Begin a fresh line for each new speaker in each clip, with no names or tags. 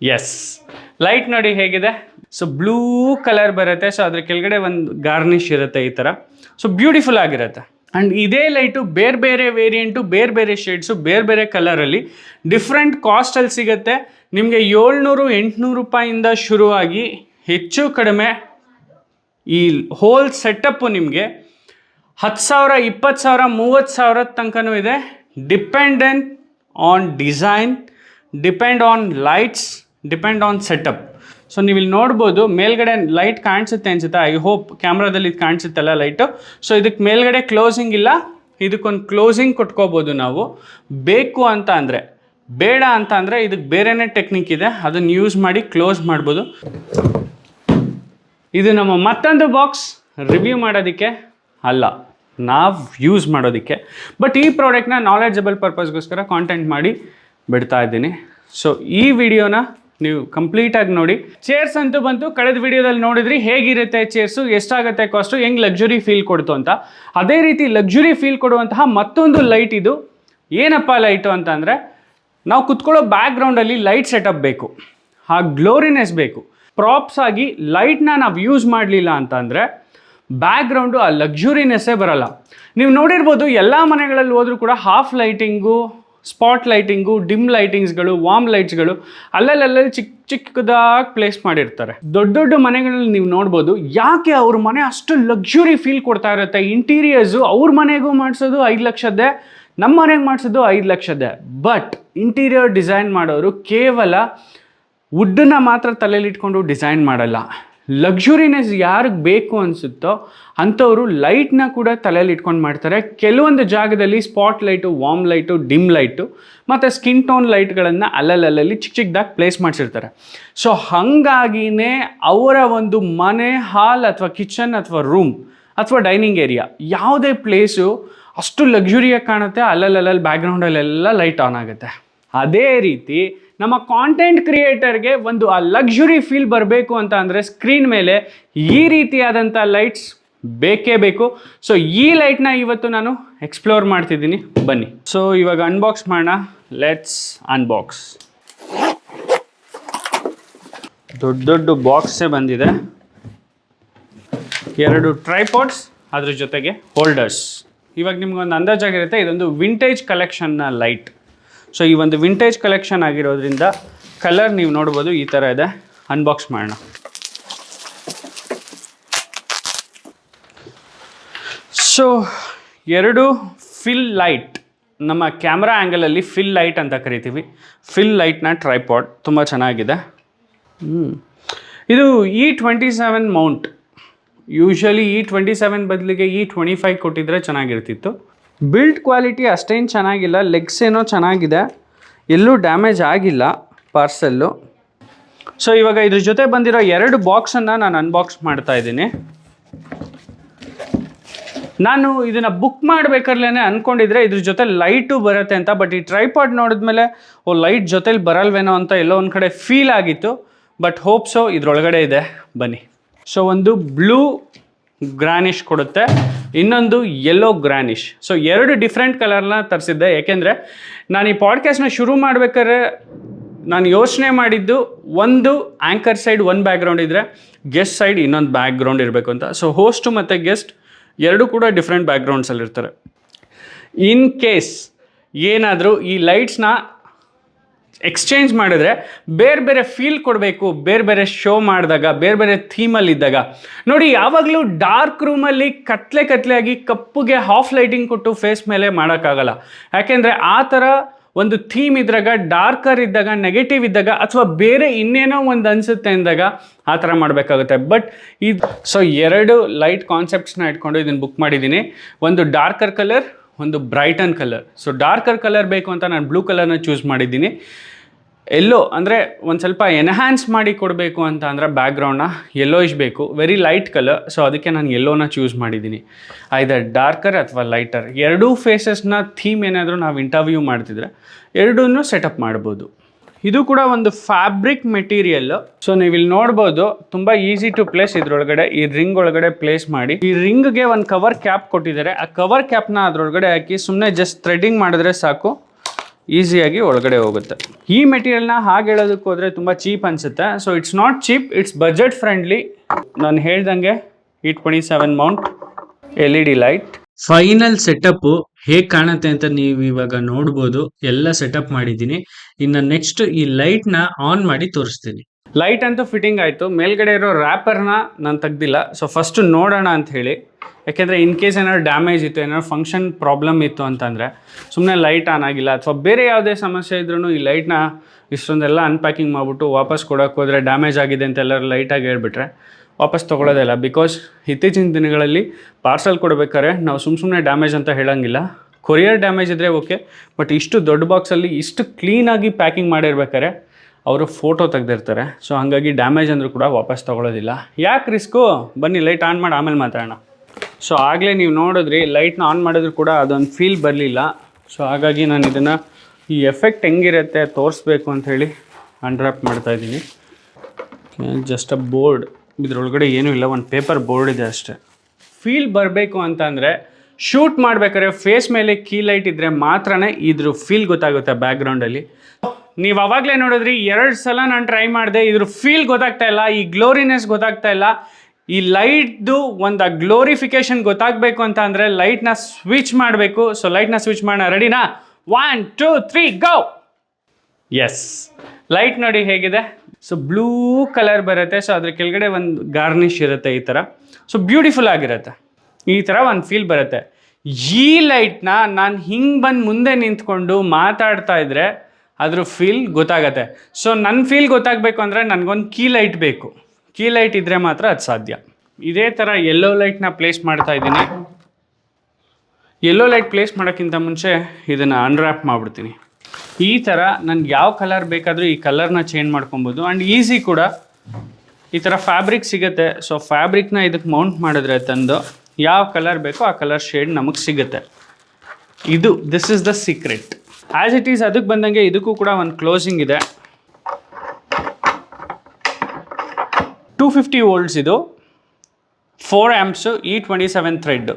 S light ನೋಡಿ ಹೇಗಿದೆ? So blue colour ಬರುತ್ತೆ. ಸೊ ಅದ್ರ ಕೆಳಗಡೆ ಒಂದು ಗಾರ್ನಿಶ್ ಇರುತ್ತೆ ಈ ಥರ ಸೊ ಬ್ಯೂಟಿಫುಲ್ ಆಗಿರುತ್ತೆ. ಆ್ಯಂಡ್ ಇದೇ ಲೈಟು ಬೇರೆ ಬೇರೆ ವೇರಿಯಂಟು ಬೇರೆ ಬೇರೆ ಶೇಡ್ಸು ಬೇರೆ ಬೇರೆ ಕಲರಲ್ಲಿ ಡಿಫ್ರೆಂಟ್ ಕಾಸ್ಟಲ್ಲಿ ಸಿಗುತ್ತೆ. ನಿಮಗೆ ಏಳ್ನೂರು, ಎಂಟುನೂರು ರೂಪಾಯಿಂದ ಶುರುವಾಗಿ ಹೆಚ್ಚು ಕಡಿಮೆ ಈ ಹೋಲ್ ಸೆಟಪ್ಪು ನಿಮಗೆ ಹತ್ತು ಸಾವಿರ, ಇಪ್ಪತ್ತು ಸಾವಿರ, ಮೂವತ್ತು ಸಾವಿರದ ತನಕನೂ ಇದೆ. Dependent on design depend on lights depend on setup so ನೀವು ಇಲ್ಲಿ ನೋಡ್ಬೋದು, ಮೇಲ್ಗಡೆ ಲೈಟ್ ಕಾಣಿಸುತ್ತೆ ಅನ್ಸುತ್ತೆ? ಐ ಹೋಪ್ ಕ್ಯಾಮ್ರಾದಲ್ಲಿ ಇದು ಕಾಣಿಸುತ್ತಲ್ಲ ಲೈಟು ಸೊ ಇದಕ್ಕೆ ಮೇಲ್ಗಡೆ ಕ್ಲೋಸಿಂಗ್ ಇಲ್ಲ. ಇದಕ್ಕೊಂದು ಕ್ಲೋಸಿಂಗ್ ಕೊಟ್ಕೋಬೋದು ನಾವು. ಬೇಕು ಅಂತ ಅಂದರೆ, ಬೇಡ ಅಂತ ಅಂದರೆ ಇದಕ್ಕೆ ಬೇರೆನೇ ಟೆಕ್ನಿಕ್ ಇದೆ. ಅದನ್ನು ಯೂಸ್ ಮಾಡಿ ಕ್ಲೋಸ್ ಮಾಡ್ಬೋದು. ಇದು ನಮ್ಮ ಮತ್ತೊಂದು ಬಾಕ್ಸ್ ರಿವ್ಯೂ ಮಾಡೋದಕ್ಕೆ ಅಲ್ಲ. ನಾವು ಯೂಸ್ ಮಾಡೋದಕ್ಕೆ. ಬಟ್ ಈ ಪ್ರಾಡಕ್ಟ್ನ ನಾಲೆಡ್ಜಬಲ್ ಪರ್ಪಸ್ಗೋಸ್ಕರ ಕಾಂಟೆಂಟ್ ಮಾಡಿ ಬಿಡ್ತಾ ಇದ್ದೀನಿ. ಸೊ ಈ ವಿಡಿಯೋನ ನೀವು ಕಂಪ್ಲೀಟಾಗಿ ನೋಡಿ. ಚೇರ್ಸ್ ಅಂತೂ ಬಂತು, ಕಳೆದ ವಿಡಿಯೋದಲ್ಲಿ ನೋಡಿದ್ರಿ, ಹೇಗಿರುತ್ತೆ ಚೇರ್ಸು ಎಷ್ಟಾಗುತ್ತೆ ಕಾಸ್ಟು ಹೆಂಗೆ ಲಕ್ಸುರಿ ಫೀಲ್ ಕೊಡ್ತು ಅಂತ. ಅದೇ ರೀತಿ ಲಕ್ಸುರಿ ಫೀಲ್ ಕೊಡುವಂತಹ ಮತ್ತೊಂದು ಲೈಟ್ ಇದು. ಏನಪ್ಪ ಲೈಟು ಅಂತ ಅಂದರೆ ನಾವು ಕುತ್ಕೊಳ್ಳೋ ಬ್ಯಾಕ್ಗ್ರೌಂಡಲ್ಲಿ ಲೈಟ್ ಸೆಟಪ್ ಬೇಕು. ಆ ಗ್ಲೋರಿನೆಸ್ ಬೇಕು. ಪ್ರಾಪ್ಸ್ ಆಗಿ ಲೈಟ್ನ ನಾವು ಯೂಸ್ ಮಾಡಲಿಲ್ಲ ಅಂತಂದರೆ ಬ್ಯಾಕ್ಗ್ರೌಂಡು ಆ ಲಕ್ಸುರಿನೆಸ್ಸೇ ಬರಲ್ಲ. ನೀವು ನೋಡಿರ್ಬೋದು, ಎಲ್ಲ ಮನೆಗಳಲ್ಲಿ ಹೋದರೂ ಕೂಡ half lighting spot lighting, dim ಲೈಟಿಂಗ್ಸ್ಗಳು warm ಲೈಟ್ಸ್ಗಳು ಅಲ್ಲಲ್ಲಲ್ಲಿ ಚಿಕ್ಕ ಚಿಕ್ಕದಾಗಿ ಪ್ಲೇಸ್ ಮಾಡಿರ್ತಾರೆ. ದೊಡ್ಡ ದೊಡ್ಡ ಮನೆಗಳಲ್ಲಿ ನೀವು ನೋಡ್ಬೋದು ಯಾಕೆ ಅವ್ರ ಮನೆ ಅಷ್ಟು ಲಕ್ಸುರಿ ಫೀಲ್ ಕೊಡ್ತಾ ಇರುತ್ತೆ? ಇಂಟೀರಿಯರ್ಸು ಅವ್ರ ಮನೆಗೂ ಮಾಡಿಸೋದು ಐದು ಲಕ್ಷದ್ದೇ ನಮ್ಮ ಮನೆಗೆ ಮಾಡಿಸೋದು ಐದು ಲಕ್ಷದ್ದೇ. ಬಟ್ ಇಂಟೀರಿಯರ್ ಡಿಸೈನ್ ಮಾಡೋರು ಕೇವಲ ವುಡ್ಡನ್ನು ಮಾತ್ರ ತಲೆಯಲ್ಲಿಟ್ಕೊಂಡು ಡಿಸೈನ್ ಮಾಡಲ್ಲ. ಲಕ್ಸುರಿನೆಸ್ ಯಾರಿಗೆ ಬೇಕು ಅನಿಸುತ್ತೋ ಅಂಥವರು ಲೈಟ್ನ ಕೂಡ ತಲೆಯಲ್ಲಿ ಇಟ್ಕೊಂಡು ಮಾಡ್ತಾರೆ. ಕೆಲವೊಂದು ಜಾಗದಲ್ಲಿ spot light warm light dim light ಮತ್ತು ಸ್ಕಿನ್ ಟೋನ್ ಲೈಟ್ಗಳನ್ನು ಅಲ್ಲಲ್ಲಲ್ಲಿ ಚಿಕ್ಕ ಚಿಕ್ಕದಾಗಿ ಪ್ಲೇಸ್ ಮಾಡಿಸಿರ್ತಾರೆ. ಸೊ ಹಾಗಾಗಿನೇ ಅವರ ಒಂದು ಮನೆ ಹಾಲ್ ಅಥವಾ ಕಿಚನ್ ಅಥವಾ ರೂಮ್ ಅಥವಾ ಡೈನಿಂಗ್ ಏರಿಯಾ ಯಾವುದೇ ಪ್ಲೇಸು ಅಷ್ಟು ಲಕ್ಸುರಿಯಾಗಿ ಕಾಣುತ್ತೆ, ಅಲ್ಲಲ್ಲಲ್ಲಿ ಬ್ಯಾಕ್ಗ್ರೌಂಡಲ್ಲೆಲ್ಲ ಲೈಟ್ ಆನ್ ಆಗುತ್ತೆ. ಅದೇ ರೀತಿ ನಮ್ಮ ಕಾಂಟೆಂಟ್ ಕ್ರಿಯೇಟರ್ಗೆ ಒಂದು, ಆ ಲಕ್ಸುರಿ ಫೀಲ್ ಬರಬೇಕು ಅಂತ ಅಂದರೆ ಸ್ಕ್ರೀನ್ ಮೇಲೆ ಈ ರೀತಿಯಾದಂಥ ಲೈಟ್ಸ್ ಬೇಕೇ ಬೇಕು. ಸೊ ಈ ಲೈಟ್ನ ಇವತ್ತು ನಾನು ಎಕ್ಸ್ಪ್ಲೋರ್ ಮಾಡ್ತಿದ್ದೀನಿ. ಬನ್ನಿ. ಸೊ ಇವಾಗ ಅನ್ಬಾಕ್ಸ್ ಮಾಡೋಣ. ಲೆಟ್ಸ್ ಅನ್ಬಾಕ್ಸ್ ದೊಡ್ಡ ದೊಡ್ಡ ಬಾಕ್ಸೇ ಬಂದಿದೆ. ಎರಡು ಟ್ರೈಪಾಡ್ಸ್ ಅದ್ರ ಜೊತೆಗೆ ಹೋಲ್ಡರ್ಸ್ ಇವಾಗ ನಿಮ್ಗೊಂದು ಅಂದಾಜಾಗಿರುತ್ತೆ, ಇದೊಂದು ವಿಂಟೇಜ್ ಕಲೆಕ್ಷನ್ನ ಲೈಟ್ ಸೊ ಈ ಒಂದು ವಿಂಟೇಜ್ ಕಲೆಕ್ಷನ್ ಆಗಿರೋದ್ರಿಂದ ಕಲರ್ ನೀವು ನೋಡ್ಬೋದು ಈ ಥರ ಇದೆ. ಅನ್ಬಾಕ್ಸ್ ಮಾಡೋಣ. ಸೊ ಎರಡು ಫಿಲ್ ಲೈಟ್ ನಮ್ಮ ಕ್ಯಾಮ್ರಾ ಆ್ಯಂಗಲಲ್ಲಿ ಫಿಲ್ ಲೈಟ್ ಅಂತ ಕರಿತೀವಿ. ಫಿಲ್ ಲೈಟ್ನ ಟ್ರೈಪಾಡ್ ತುಂಬ ಚೆನ್ನಾಗಿದೆ. ಇದು E twenty seven mount usually E twenty seven ಬದಲಿಗೆ ಇ ಟ್ವೆಂಟಿ ಫೈವ್ ಕೊಟ್ಟಿದ್ರೆ ಚೆನ್ನಾಗಿರ್ತಿತ್ತು. ಬಿಲ್ಡ್ ಕ್ವಾಲಿಟಿ ಅಷ್ಟೇನು ಚೆನ್ನಾಗಿಲ್ಲ ಲೆಗ್ಸ್ ಏನೋ ಚೆನ್ನಾಗಿದೆ, ಎಲ್ಲೂ ಡ್ಯಾಮೇಜ್ ಆಗಿಲ್ಲ ಪಾರ್ಸೆಲ್ಲು ಸೊ ಇವಾಗ ಇದ್ರ ಜೊತೆ ಬಂದಿರೋ ಎರಡು ಬಾಕ್ಸನ್ನು ನಾನು ಅನ್ಬಾಕ್ಸ್ ಮಾಡ್ತಾ ಇದ್ದೀನಿ. ನಾನು ಇದನ್ನು ಬುಕ್ ಮಾಡ್ಬೇಕಾರ್ಲೇ ಅಂದ್ಕೊಂಡಿದ್ರೆ ಇದ್ರ ಜೊತೆ ಲೈಟು ಬರುತ್ತೆ ಅಂತ ಬಟ್ ಈ ಟ್ರೈಪಾಡ್ ನೋಡಿದ್ಮೇಲೆ, ಓ ಲೈಟ್ ಜೊತೆಲಿ ಬರಲ್ವೇನೋ ಅಂತ ಎಲ್ಲೋ ಒಂದು ಕಡೆ ಫೀಲ್ ಆಗಿತ್ತು ಬಟ್ ಹೋಪ್ಸೋ ಇದ್ರೊಳಗಡೆ ಇದೆ. ಬನ್ನಿ. ಸೊ ಒಂದು ಬ್ಲೂ ಗ್ರಾನಿಶ್ ಕೊಡುತ್ತೆ. ಇನ್ನೊಂದು ಯೆಲ್ಲೋ ಗ್ರಾನಿಶ್ ಸೊ ಎರಡು ಡಿಫ್ರೆಂಟ್ ಕಲರ್ನ ತರಿಸಿದ್ದೆ. ಯಾಕೆಂದರೆ ನಾನು ಈ ಪಾಡ್ಕಾಸ್ಟ್ನ ಶುರು ಮಾಡಬೇಕಾದ್ರೆ ನಾನು ಯೋಚನೆ ಮಾಡಿದ್ದು ಒಂದು ಆ್ಯಂಕರ್ ಸೈಡ್ ಒಂದು ಬ್ಯಾಕ್ಗ್ರೌಂಡ್ ಇದ್ದರೆ ಗೆಸ್ಟ್ ಸೈಡ್ ಇನ್ನೊಂದು ಬ್ಯಾಕ್ಗ್ರೌಂಡ್ ಇರಬೇಕು ಅಂತ. ಸೊ ಹೋಸ್ಟು ಮತ್ತು ಗೆಸ್ಟ್ ಎರಡೂ ಕೂಡ ಡಿಫ್ರೆಂಟ್ ಬ್ಯಾಕ್ಗ್ರೌಂಡ್ಸಲ್ಲಿರ್ತಾರೆ ಇನ್ ಕೇಸ್ ಏನಾದರೂ ಈ ಲೈಟ್ಸ್ನ ಎಕ್ಸ್ಚೇಂಜ್ ಮಾಡಿದ್ರೆ ಬೇರೆ ಬೇರೆ ಫೀಲ್ ಕೊಡಬೇಕು, ಬೇರೆ ಬೇರೆ ಶೋ ಮಾಡಿದಾಗ, ಬೇರೆ ಬೇರೆ ಥೀಮಲ್ಲಿದ್ದಾಗ ನೋಡಿ, ಯಾವಾಗಲೂ ಡಾರ್ಕ್ ರೂಮಲ್ಲಿ ಕತ್ಲೆ ಕತ್ಲೆಯಾಗಿ ಕಪ್ಪುಗೆ ಹಾಫ್ ಲೈಟಿಂಗ್ ಕೊಟ್ಟು ಫೇಸ್ ಮೇಲೆ ಮಾಡೋಕ್ಕಾಗಲ್ಲ. ಯಾಕೆಂದರೆ ಆ ಥರ ಒಂದು ಥೀಮ್ ಇದ್ದಾಗ ಡಾರ್ಕರ್ ಇದ್ದಾಗ ನೆಗೆಟಿವ್ ಇದ್ದಾಗ ಅಥವಾ ಬೇರೆ ಇನ್ನೇನೋ ಒಂದು ಅನಿಸುತ್ತೆ ಅಂದಾಗ ಆ ಥರ ಮಾಡಬೇಕಾಗುತ್ತೆ. ಬಟ್ ಇದು ಸೊ ಎರಡು ಲೈಟ್ ಕಾನ್ಸೆಪ್ಟ್ಸ್ನ ಇಟ್ಕೊಂಡು ಇದನ್ನು ಬುಕ್ ಮಾಡಿದ್ದೀನಿ. ಒಂದು ಡಾರ್ಕರ್ ಕಲರ್ ಒಂದು brighten colour. So darker colour ಬೇಕು ಅಂತ ನಾನು ಬ್ಲೂ ಕಲರ್ನ ಚೂಸ್ ಮಾಡಿದ್ದೀನಿ. ಎಲ್ಲೋ, ಅಂದರೆ ಒಂದು ಸ್ವಲ್ಪ ಎನ್ಹ್ಯಾನ್ಸ್ ಮಾಡಿ ಕೊಡಬೇಕು ಅಂತ ಅಂದರೆ ಬ್ಯಾಕ್ಗ್ರೌಂಡ್ನ ಇಶ್ ಬೇಕು. ವೆರಿ ಲೈಟ್ ಕಲರ್ ಸೊ ಅದಕ್ಕೆ ನಾನು ಎಲ್ಲೋನ ಚೂಸ್ ಮಾಡಿದ್ದೀನಿ. ಐದರ್ ಡಾರ್ಕರ್ ಅಥವಾ ಲೈಟರ್ ಎರಡೂ ಫೇಸಸ್ನ ಥೀಮ್ ಏನಾದರೂ ನಾವು ಇಂಟರ್ವ್ಯೂ ಮಾಡ್ತಿದ್ರೆ ಎರಡೂ ಸೆಟಪ್ ಮಾಡ್ಬೋದು. ಇದು ಕೂಡ ಒಂದು ಫ್ಯಾಬ್ರಿಕ್ ಮೆಟೀರಿಯಲ್ ಸೊ ನೀವು ಇಲ್ಲಿ ನೋಡ್ಬೋದು, ತುಂಬಾ ಈಸಿ ಟು ಪ್ಲೇಸ್ ಇದ್ರೊಳಗಡೆ, ಈ ರಿಂಗ್ ಒಳಗಡೆ ಪ್ಲೇಸ್ ಮಾಡಿ. ಈ ರಿಂಗ್ಗೆ ಒಂದು ಕವರ್ ಕ್ಯಾಪ್ ಕೊಟ್ಟಿದ್ದಾರೆ. ಆ ಕವರ್ ಕ್ಯಾಪ್ನ ಅದ್ರೊಳಗಡೆ ಹಾಕಿ ಸುಮ್ಮನೆ ಜಸ್ಟ್ ಥ್ರೆಡಿಂಗ್ ಮಾಡಿದ್ರೆ ಸಾಕು. ಈಸಿಯಾಗಿ ಒಳಗಡೆ ಹೋಗುತ್ತೆ. ಈ ಮೆಟೀರಿಯಲ್ನ ಹಾಗೆ ಹೇಳೋದಕ್ಕೆ ಹೋದರೆ ತುಂಬ ಚೀಪ್ ಅನಿಸುತ್ತೆ. So it's not cheap it's budget friendly ನಾನು ಹೇಳ್ದಂಗೆ ಈ twenty seven mount L E D light final setup ಹೇಗೆ ಕಾಣುತ್ತೆ ಅಂತ ನೀವು ಇವಾಗ ನೋಡ್ಬೋದು. ಎಲ್ಲ ಸೆಟಪ್ ಮಾಡಿದ್ದೀನಿ. ಇನ್ನ ನೆಕ್ಸ್ಟ್ ಈ ಲೈಟ್ನ ಆನ್ ಮಾಡಿ ತೋರಿಸ್ತೀನಿ. ಲೈಟ್ ಅಂತೂ ಫಿಟ್ಟಿಂಗ್ ಆಯ್ತು. ಮೇಲ್ಗಡೆ ಇರೋ ರ್ಯಾಪರ್ನ ನಾನು ತೆಗ್ದಿಲ್ಲ. ಸೊ ಫಸ್ಟ್ ನೋಡೋಣ ಅಂತ ಹೇಳಿ. ಯಾಕೆಂದ್ರೆ ಇನ್ ಕೇಸ್ ಏನಾದ್ರು ಡ್ಯಾಮೇಜ್ ಇತ್ತು, ಏನಾದ್ರು ಫಂಕ್ಷನ್ ಪ್ರಾಬ್ಲಮ್ ಇತ್ತು ಅಂತಂದ್ರೆ ಸುಮ್ಮನೆ ಲೈಟ್ ಆನ್ ಆಗಿಲ್ಲ. ಅಥವಾ ಬೇರೆ ಯಾವುದೇ ಸಮಸ್ಯೆ ಇದ್ರೂ ಈ ಲೈಟ್ನ ಇಷ್ಟೊಂದೆಲ್ಲ ಅನ್ಪ್ಯಾಕಿಂಗ್ ಮಾಡ್ಬಿಟ್ಟು ವಾಪಸ್ ಕೊಡೋಕೆ ಹೋದ್ರೆ ಡ್ಯಾಮೇಜ್ ಆಗಿದೆ ಅಂತ ಎಲ್ಲರೂ ಲೈಟಾಗಿ ಹೇಳ್ಬಿಟ್ರೆ ವಾಪಸ್ ತೊಗೊಳ್ಳೋದೇ ಇಲ್ಲ. ಬಿಕಾಸ್ ಇತ್ತೀಚಿನ ದಿನಗಳಲ್ಲಿ ಪಾರ್ಸಲ್ ಕೊಡಬೇಕಾದ್ರೆ ನಾವು ಸುಮ್ಮ ಸುಮ್ಮನೆ ಡ್ಯಾಮೇಜ್ ಅಂತ ಹೇಳೋಂಗಿಲ್ಲ. ಕೊರಿಯರ್ ಡ್ಯಾಮೇಜ್ ಇದ್ದರೆ ಓಕೆ ಬಟ್ ಇಷ್ಟು ದೊಡ್ಡ ಬಾಕ್ಸಲ್ಲಿ ಇಷ್ಟು ಕ್ಲೀನಾಗಿ ಪ್ಯಾಕಿಂಗ್ ಮಾಡಿರ್ಬೇಕಾದ್ರೆ ಅವರು ಫೋಟೋ ತೆಗೆದಿರ್ತಾರೆ. ಸೊ ಹಾಗಾಗಿ ಡ್ಯಾಮೇಜ್ ಅಂದರೂ ಕೂಡ ವಾಪಸ್ ತೊಗೊಳ್ಳೋದಿಲ್ಲ. ಯಾಕೆ ರಿಸ್ಕು ಬನ್ನಿ ಲೈಟ್ ಆನ್ ಮಾಡಿ, ಆಮೇಲೆ ಮಾತಾಡೋಣ. ಸೊ ಆಗಲೇ ನೀವು ನೋಡಿದ್ರಿ ಲೈಟ್ನ ಆನ್ ಮಾಡಿದ್ರು ಕೂಡ ಅದೊಂದು ಫೀಲ್ ಬರಲಿಲ್ಲ. ಸೊ ಹಾಗಾಗಿ ನಾನು ಇದನ್ನು ಈ ಎಫೆಕ್ಟ್ ಹೆಂಗಿರುತ್ತೆ ತೋರಿಸ್ಬೇಕು ಅಂಥೇಳಿ ಅನ್ರ್ಯಾಪ್ ಮಾಡ್ತಾಯಿದ್ದೀನಿ ಜಸ್ಟ್ ಅ ಬೋರ್ಡ್ ಇದ್ರೊಳಗಡೆ ಏನೂ ಇಲ್ಲ, ಒಂದು ಪೇಪರ್ ಬೋರ್ಡ್ ಇದೆ ಅಷ್ಟೇ. ಫೀಲ್ ಬರಬೇಕು ಅಂತಂದರೆ ಶೂಟ್ ಮಾಡಬೇಕಾದ್ರೆ ಫೇಸ್ ಮೇಲೆ ಕೀ ಲೈಟ್ ಇದ್ದರೆ ಮಾತ್ರನೇ ಇದ್ರ ಫೀಲ್ ಗೊತ್ತಾಗುತ್ತೆ ಬ್ಯಾಕ್ಗ್ರೌಂಡಲ್ಲಿ ನೀವು ಅವಾಗಲೇ ನೋಡಿದ್ರಿ, ಎರಡು ಸಲ ನಾನು ಟ್ರೈ ಮಾಡಿದೆ, ಇದ್ರ ಫೀಲ್ ಗೊತ್ತಾಗ್ತಾ ಇಲ್ಲ, ಈ ಗ್ಲೋರಿನೆಸ್ ಗೊತ್ತಾಗ್ತಾ ಇಲ್ಲ. ಈ ಲೈಟ್ದು ಒಂದು ಗ್ಲೋರಿಫಿಕೇಶನ್ ಗೊತ್ತಾಗಬೇಕು ಅಂತ ಅಂದರೆ ಲೈಟ್ನ ಸ್ವಿಚ್ ಮಾಡಬೇಕು. ಸೊ ಲೈಟ್ನ ಸ್ವಿಚ್ ಮಾಡೋಣ ರೆಡಿನಾ one two three go yes light ನೋಡಿ ಹೇಗಿದೆ? ಸೊ ಬ್ಲೂ ಕಲರ್ ಬರುತ್ತೆ. ಸೊ ಅದ್ರ ಕೆಳಗಡೆ ಒಂದು ಗಾರ್ನಿಶ್ ಇರುತ್ತೆ ಈ ಥರ ಸೊ ಬ್ಯೂಟಿಫುಲ್ ಆಗಿರುತ್ತೆ. ಈ ಥರ ಒಂದು ಫೀಲ್ ಬರುತ್ತೆ. ಈ ಲೈಟ್ನ ನಾನು ಹಿಂಗೆ ಬಂದು ಮುಂದೆ ನಿಂತ್ಕೊಂಡು ಮಾತಾಡ್ತಾ ಇದ್ರೆ ಅದ್ರ ಫೀಲ್ ಗೊತ್ತಾಗತ್ತೆ. ಸೊ ನನ್ನ ಫೀಲ್ ಗೊತ್ತಾಗಬೇಕು ಅಂದರೆ ನನಗೊಂದು ಕೀ ಲೈಟ್ ಬೇಕು. ಕೀ ಲೈಟ್ ಇದ್ದರೆ ಮಾತ್ರ ಅದು ಸಾಧ್ಯ. ಇದೇ ಥರ ಎಲ್ಲೋ ಲೈಟ್ನ ಪ್ಲೇಸ್ ಮಾಡ್ತಾ ಇದ್ದೀನಿ. ಯೆಲ್ಲೋ ಲೈಟ್ ಪ್ಲೇಸ್ ಮಾಡೋಕ್ಕಿಂತ ಮುಂಚೆ ಇದನ್ನು ಅನ್ರ್ಯಾಪ್ ಮಾಡಿಬಿಡ್ತೀನಿ. ಈ ಥರ ನನಗೆ ಯಾವ ಕಲರ್ ಬೇಕಾದರೂ ಈ ಕಲರ್ನ ಚೇಂಜ್ ಮಾಡ್ಕೊಬೋದು. ಆ್ಯಂಡ್ ಈಸಿ ಕೂಡ. ಈ ಥರ ಫ್ಯಾಬ್ರಿಕ್ ಸಿಗುತ್ತೆ. ಸೊ ಫ್ಯಾಬ್ರಿಕ್ನ ಇದಕ್ಕೆ ಮೌಂಟ್ ಮಾಡಿದ್ರೆ ತಂದು ಯಾವ ಕಲರ್ ಬೇಕೋ ಆ ಕಲರ್ ಶೇಡ್ ನಮಗೆ ಸಿಗುತ್ತೆ. ಇದು this is the secret as it is ಅದಕ್ಕೆ ಬಂದಂಗೆ ಇದಕ್ಕೂ ಕೂಡ ಒಂದು ಕ್ಲೋಸಿಂಗ್ ಇದೆ. ಟೂ ಫಿಫ್ಟಿ ವೋಲ್ಟ್ಸ್ ಇದು. Four amps E twenty seven thread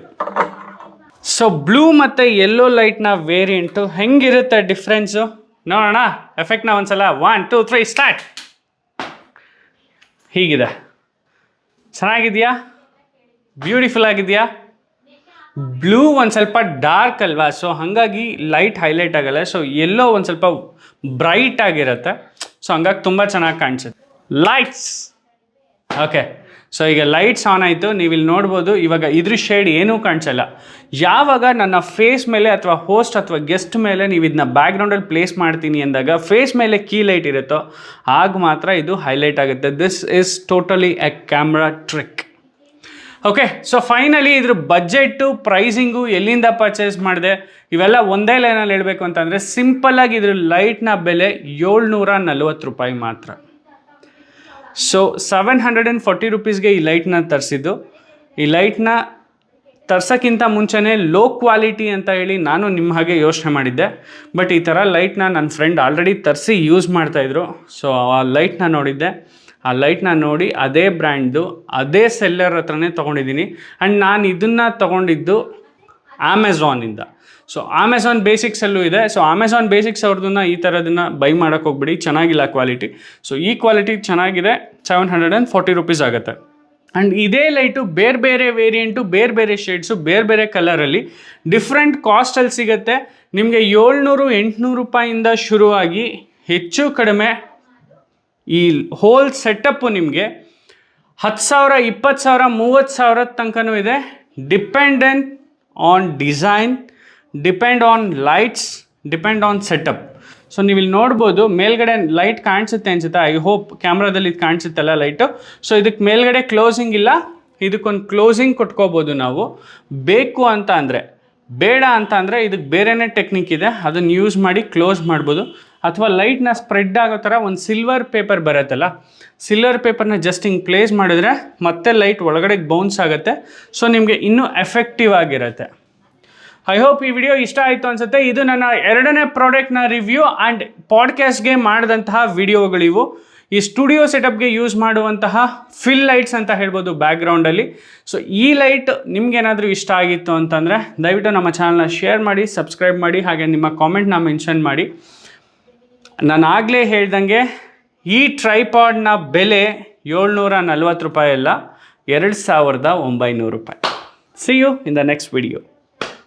so blue ಮತ್ತು ಯೆಲ್ಲೋ ಲೈಟ್ನ ವೇರಿಯಂಟು ಹೆಂಗಿರುತ್ತೆ ಡಿಫ್ರೆನ್ಸು ನೋಡೋಣ ಎಫೆಕ್ಟ್ನ ಒಂದ್ಸಲ. ಒನ್ ಟೂ ತ್ರೀ ಸ್ಟಾರ್ಟ್ ಹೀಗಿದೆ. ಚೆನ್ನಾಗಿದೆಯಾ? ಬ್ಯೂಟಿಫುಲ್ ಆಗಿದೆಯಾ? ಬ್ಲೂ ಒಂದು ಸ್ವಲ್ಪ ಡಾರ್ಕ್ ಅಲ್ವಾ? ಸೊ ಹಾಗಾಗಿ ಲೈಟ್ ಹೈಲೈಟ್ ಆಗಲ್ಲ. ಸೊ ಎಲ್ಲೋ ಒಂದು ಸ್ವಲ್ಪ ಬ್ರೈಟ್ ಆಗಿರುತ್ತೆ. ಸೊ ಹಂಗಾಗಿ ತುಂಬ ಚೆನ್ನಾಗಿ ಕಾಣಿಸುತ್ತೆ. ಲೈಟ್ಸ್ ಓಕೆ ಸೊ ಈಗ ಲೈಟ್ಸ್ ಆನ್ ಆಯಿತು ನೀವು ಇಲ್ಲಿ ನೋಡ್ಬೋದು, ಇವಾಗ ಇದ್ರ ಶೇಡ್ ಏನೂ ಕಾಣಿಸಲ್ಲ. ಯಾವಾಗ ನನ್ನ ಫೇಸ್ ಮೇಲೆ ಅಥವಾ ಹೋಸ್ಟ್ ಅಥವಾ ಗೆಸ್ಟ್ ಮೇಲೆ ನೀವು ಇದನ್ನ ಬ್ಯಾಕ್ಗ್ರೌಂಡಲ್ಲಿ ಪ್ಲೇಸ್ ಮಾಡ್ತೀನಿ ಅಂದಾಗ ಫೇಸ್ ಮೇಲೆ ಕೀ ಲೈಟ್ ಇರುತ್ತೋ, ಆಗ ಮಾತ್ರ ಇದು ಹೈಲೈಟ್ ಆಗುತ್ತೆ. This is totally a camera trick okay so finally ಇದ್ರ ಬಜೆಟ್ಟು ಪ್ರೈಸಿಂಗು ಎಲ್ಲಿಂದ ಪರ್ಚೇಸ್ ಮಾಡಿದೆ, ಇವೆಲ್ಲ ಒಂದೇ ಲೈನಲ್ಲಿ ಹೇಳಬೇಕು ಅಂತಂದರೆ ಸಿಂಪಲ್ಲಾಗಿ ಇದ್ರ ಲೈಟ್ನ ಬೆಲೆ ಏಳ್ನೂರ ನಲ್ವತ್ತು ರೂಪಾಯಿ ಮಾತ್ರ. So seven hundred and forty ರುಪೀಸ್ಗೆ ಈ ಲೈಟ್ನ ತರಿಸಿದ್ದು. ಈ ಲೈಟ್ನ ತರ್ಸೋಕ್ಕಿಂತ ಮುಂಚೆನೇ ಲೋ ಕ್ವಾಲಿಟಿ ಅಂತ ಹೇಳಿ ನಾನು ನಿಮ್ಮ ಹಾಗೆ ಯೋಚನೆ ಮಾಡಿದ್ದೆ. ಬಟ್ ಈ ಥರ ಲೈಟ್ನ ನನ್ನ ಫ್ರೆಂಡ್ ಆಲ್ರೆಡಿ ತರಿಸಿ ಯೂಸ್ ಮಾಡ್ತಾಯಿದ್ರು ಸೊ ಆ ಲೈಟ್ನ ನೋಡಿದ್ದೆ. ಆ ಲೈಟ್ನ ನೋಡಿ ಅದೇ ಬ್ರ್ಯಾಂಡ್ದು ಅದೇ ಸೆಲ್ಲರ್ ಹತ್ರನೇ ತೊಗೊಂಡಿದ್ದೀನಿ. ಆ್ಯಂಡ್ ನಾನು ಇದನ್ನು ತೊಗೊಂಡಿದ್ದು ಅಮೆಝಾನಿಂದ ಸೊ ಅಮೆಝಾನ್ ಬೇಸಿಕ್ಸಲ್ಲೂ ಇದೆ. ಸೊ ಅಮೆಝಾನ್ ಬೇಸಿಕ್ಸ್ ಅವ್ರದನ್ನ ಈ ಥರದನ್ನ ಬೈ ಮಾಡೋಕ್ಕೆ ಹೋಗ್ಬಿಡಿ. ಚೆನ್ನಾಗಿಲ್ಲ ಕ್ವಾಲಿಟಿ ಸೊ ಈ ಕ್ವಾಲಿಟಿ ಚೆನ್ನಾಗಿದೆ. Seven hundred and forty rupees ಆಗುತ್ತೆ. ಆ್ಯಂಡ್ ಇದೇ ಲೈಟು ಬೇರೆ ಬೇರೆ ವೇರಿಯಂಟು ಬೇರೆ ಬೇರೆ ಶೇಡ್ಸು ಬೇರೆ ಬೇರೆ ಕಲರಲ್ಲಿ ಡಿಫ್ರೆಂಟ್ ಕಾಸ್ಟಲ್ಲಿ ಸಿಗುತ್ತೆ. ನಿಮಗೆ ಏಳ್ನೂರು, ಎಂಟುನೂರು ರೂಪಾಯಿಂದ ಶುರುವಾಗಿ ಹೆಚ್ಚು ಕಡಿಮೆ ಈ ಹೋಲ್ ಸೆಟಪ್ಪು ನಿಮಗೆ ಹತ್ತು ಸಾವಿರ, ಇಪ್ಪತ್ತು ಸಾವಿರ, ಮೂವತ್ತು ಸಾವಿರದ ತನಕನೂ ಇದೆ. Dependent on design depend on lights depend on setup so ನೀವು ಇಲ್ಲಿ ನೋಡ್ಬೋದು, ಮೇಲ್ಗಡೆ ಲೈಟ್ ಕಾಣಿಸುತ್ತೆ ಅನ್ಸುತ್ತೆ? ಐ ಹೋಪ್ ಕ್ಯಾಮ್ರಾದಲ್ಲಿ ಇದು ಕಾಣಿಸುತ್ತಲ್ಲ ಲೈಟು ಸೊ ಇದಕ್ಕೆ ಮೇಲ್ಗಡೆ ಕ್ಲೋಸಿಂಗ್ ಇಲ್ಲ. ಇದಕ್ಕೊಂದು ಕ್ಲೋಸಿಂಗ್ ಕೊಟ್ಕೋಬೋದು ನಾವು. ಬೇಕು ಅಂತ ಅಂದರೆ, ಬೇಡ ಅಂತ ಅಂದರೆ, ಇದಕ್ಕೆ ಬೇರೆನೇ ಟೆಕ್ನಿಕ್ ಇದೆ. ಅದನ್ನು ಯೂಸ್ ಮಾಡಿ ಕ್ಲೋಸ್ ಮಾಡ್ಬೋದು. ಅಥವಾ ಲೈಟ್ನ ಸ್ಪ್ರೆಡ್ ಆಗೋ ಥರ ಒಂದು ಸಿಲ್ವರ್ ಪೇಪರ್ ಬರುತ್ತಲ್ಲ ಸಿಲ್ವರ್ ಪೇಪರ್ನ ಜಸ್ಟ್ ಹಿಂಗೆ ಪ್ಲೇಸ್ ಮಾಡಿದ್ರೆ ಮತ್ತೆ ಲೈಟ್ ಒಳಗಡೆ ಬೌನ್ಸ್ ಆಗುತ್ತೆ. ಸೊ ನಿಮಗೆ ಇನ್ನೂ ಎಫೆಕ್ಟಿವ್ ಆಗಿರುತ್ತೆ. ಐ ಹೋಪ್ ಈ ವಿಡಿಯೋ ಇಷ್ಟ ಆಯಿತು ಅನಿಸುತ್ತೆ. ಇದು ನನ್ನ ಎರಡನೇ ಪ್ರಾಡಕ್ಟ್ನ ರಿವ್ಯೂ ಆ್ಯಂಡ್ ಪಾಡ್ಕ್ಯಾಸ್ಟ್ಗೆ ಮಾಡಿದಂತಹ ವಿಡಿಯೋಗಳಿವು ಈ ಸ್ಟುಡಿಯೋ ಸೆಟಪ್ಗೆ ಯೂಸ್ ಮಾಡುವಂತಹ ಫಿಲ್ ಲೈಟ್ಸ್ ಅಂತ ಹೇಳ್ಬೋದು ಬ್ಯಾಕ್ಗ್ರೌಂಡಲ್ಲಿ ಸೊ ಈ ಲೈಟ್ ನಿಮ್ಗೇನಾದರೂ ಇಷ್ಟ ಆಗಿತ್ತು ಅಂತಂದರೆ ದಯವಿಟ್ಟು ನಮ್ಮ ಚಾನಲ್ನ ಶೇರ್ ಮಾಡಿ ಸಬ್ಸ್ಕ್ರೈಬ್ ಮಾಡಿ, ಹಾಗೆ ನಿಮ್ಮ ಕಾಮೆಂಟ್ನ ಮೆನ್ಷನ್ ಮಾಡಿ. ನಾನು ಆಗಲೇ ಹೇಳ್ದಂಗೆ ಈ ಟ್ರೈಪಾಡ್ನ ಬೆಲೆ ಏಳ್ನೂರ ನಲ್ವತ್ತು ರೂಪಾಯಿ ಅಲ್ಲ, ಎರಡು ಸಾವಿರದ ಒಂಬೈನೂರು ರೂಪಾಯಿ. See you in the next video